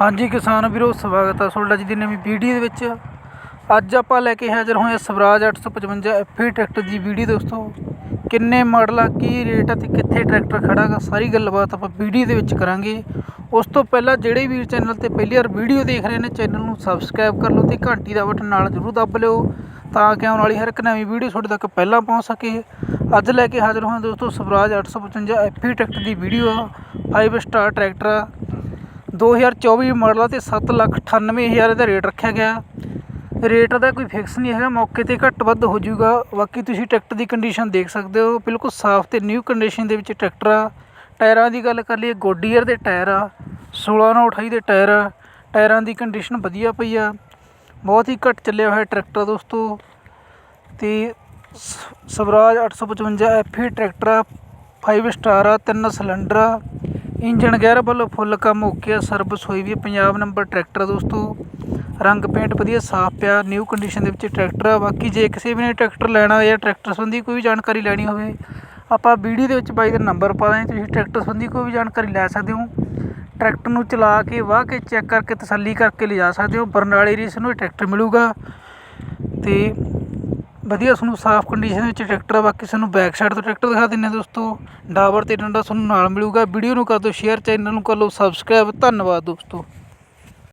ਹਾਂਜੀ ਕਿਸਾਨ ਵੀਰੋ, ਸਵਾਗਤ ਹੈ ਤੁਹਾਡਾ ਜੀ ਦੀ ਨਵੀਂ ਵੀਡੀਓ ਦੇ ਵਿੱਚ। ਅੱਜ ਆਪਾਂ ਲੈ ਕੇ ਹਾਜ਼ਰ ਹੋਏ ਹਾਂ ਸਵਰਾਜ 855 ਐਫਏ ਟਰੈਕਟਰ ਦੀ ਵੀਡੀਓ ਦੋਸਤੋ। ਕਿੰਨੇ ਮਾਡਲ ਆ, ਕੀ ਰੇਟ ਆ ਤੇ ਕਿੱਥੇ ਟਰੈਕਟਰ ਖੜਾ ਗਾ ਸਾਰੀ ਗੱਲਬਾਤ ਆਪਾਂ ਵੀਡੀਓ ਦੇ ਵਿੱਚ ਕਰਾਂਗੇ। ਉਸ ਤੋਂ ਪਹਿਲਾਂ ਜਿਹੜੇ ਵੀਰ ਚੈਨਲ ਤੇ ਪਹਿਲੀ ਵਾਰ ਵੀਡੀਓ ਦੇਖ ਰਹੇ ਨੇ, ਚੈਨਲ ਨੂੰ ਸਬਸਕ੍ਰਾਈਬ ਕਰ ਲਓ ਤੇ ਘੰਟੀ ਦਾ ਬਟਨ ਨਾਲ ਜ਼ਰੂਰ ਦੱਬ ਲਿਓ, ਤਾਂ ਕਿ ਆਉਣ ਵਾਲੀ ਹਰ ਇੱਕ ਨਵੀਂ ਵੀਡੀਓ ਤੁਹਾਡੇ ਤੱਕ ਪਹਿਲਾਂ ਪਹੁੰਚ ਸਕੇ। ਅੱਜ ਲੈ ਕੇ ਹਾਜ਼ਰ ਹੋਏ ਦੋਸਤੋ ਸਵਰਾਜ 855 ਐਫਏ ਟਰੈਕਟਰ ਦੀ ਵੀਡੀਓ ਆ 5 ਸਟਾਰ ਟਰੈਕਟਰ ਆ। 2024 ਮਾਡਲ ਆ ਤੇ 798000 ਦਾ ਰੇਟ ਰੱਖਿਆ ਗਿਆ। ਰੇਟ ਦਾ ਕੋਈ ਫਿਕਸ ਨਹੀਂ ਹੈਗਾ, ਮੌਕੇ ਤੇ ਘੱਟ ਵੱਧ ਹੋ ਜਾਊਗਾ। ਬਾਕੀ ਤੁਸੀਂ ਟਰੈਕਟਰ ਦੀ ਕੰਡੀਸ਼ਨ ਦੇਖ ਸਕਦੇ ਹੋ, ਬਿਲਕੁਲ ਸਾਫ਼ ਤੇ ਨਿਊ ਕੰਡੀਸ਼ਨ ਦੇ ਵਿੱਚ ਟਰੈਕਟਰ ਆ। ਟਾਇਰਾਂ ਦੀ ਗੱਲ ਕਰ ਲਈਏ ਗੋਡੀਅਰ ਦੇ ਟਾਇਰ ਆ 16 ਨਾਲ 28 ਦੇ ਟਾਇਰ ਆ, ਟਾਇਰਾਂ ਦੀ ਕੰਡੀਸ਼ਨ ਵਧੀਆ ਪਈ ਆ। ਬਹੁਤ ਹੀ ਘੱਟ ਚੱਲਿਆ ਹੋਇਆ ਟਰੈਕਟਰ ਦੋਸਤੋ। ਤੇ ਸ- ਸਵਰਾਜ 855 ਐਫਏ ਟਰੈਕਟਰ ਆ 5 ਸਟਾਰ ਆ, ਤਿੰਨ ਸਿਲੰਡਰ ਆ। ਇੰਜਨ ਗੇਅਰ ਵੱਲੋਂ ਫੁੱਲ ਕੰਮ ਓਕੇ ਆ ਸਰਵਿਸ ਹੋਈ ਵੀ ਆ, ਪੰਜਾਬ ਨੰਬਰ ਟਰੈਕਟਰ ਦੋਸਤੋ। ਰੰਗ ਪੇਂਟ ਵਧੀਆ ਸਾਫ਼ ਪਿਆ ਨਿਊ ਕੰਡੀਸ਼ਨ ਦੇ ਵਿੱਚ ਟਰੈਕਟਰ ਆ। ਬਾਕੀ ਜੇ ਕਿਸੇ ਵੀ ਨੇ ਟਰੈਕਟਰ ਲੈਣਾ ਜਾਂ ਟਰੈਕਟਰ ਸੰਬੰਧੀ ਕੋਈ ਵੀ ਜਾਣਕਾਰੀ ਲੈਣੀ ਹੋਵੇ ਆਪਾਂ ਵੀਡੀਓ ਦੇ ਵਿੱਚ ਬਾਈ ਦਾ ਨੰਬਰ ਪਾ ਦਾਂਗੇ। ਤੁਸੀਂ ਟਰੈਕਟਰ ਸੰਬੰਧੀ ਕੋਈ ਵੀ ਜਾਣਕਾਰੀ ਲੈ ਸਕਦੇ ਹੋ। ਟਰੈਕਟਰ ਨੂੰ ਚਲਾ ਕੇ ਵਾਹ ਕੇ ਚੈੱਕ ਕਰਕੇ ਤਸੱਲੀ ਕਰਕੇ ਲਿਜਾ ਸਕਦੇ ਹੋ। ਬਰਨਾਲੇ ਰੀਸ ਨੂੰ ਇਹ ਟਰੈਕਟਰ ਮਿਲੂਗਾ। ਤੇ ਵਧੀਆ ਤੁਹਾਨੂੰ ਸਾਫ਼ ਕੰਡੀਸ਼ਨ ਵਿੱਚ ਟਰੈਕਟਰ ਆ, ਬਾਕੀ ਤੁਹਾਨੂੰ ਬੈਕ ਸਾਈਡ ਤੋਂ ਟਰੈਕਟਰ ਦਿਖਾ ਦਿੰਦੇ ਆ ਦੋਸਤੋ। ਡਾਵਰ ਤੇ ਡੰਡਾ ਤੁਹਾਨੂੰ ਨਾਲ ਮਿਲੂਗਾ। ਵੀਡੀਓ ਨੂੰ ਕਰ ਦਿਓ ਸ਼ੇਅਰ ਚੈਨਲ ਨੂੰ ਕਰ ਲਓ ਸਬਸਕ੍ਰਾਈਬ ਧੰਨਵਾਦ ਦੋਸਤੋ।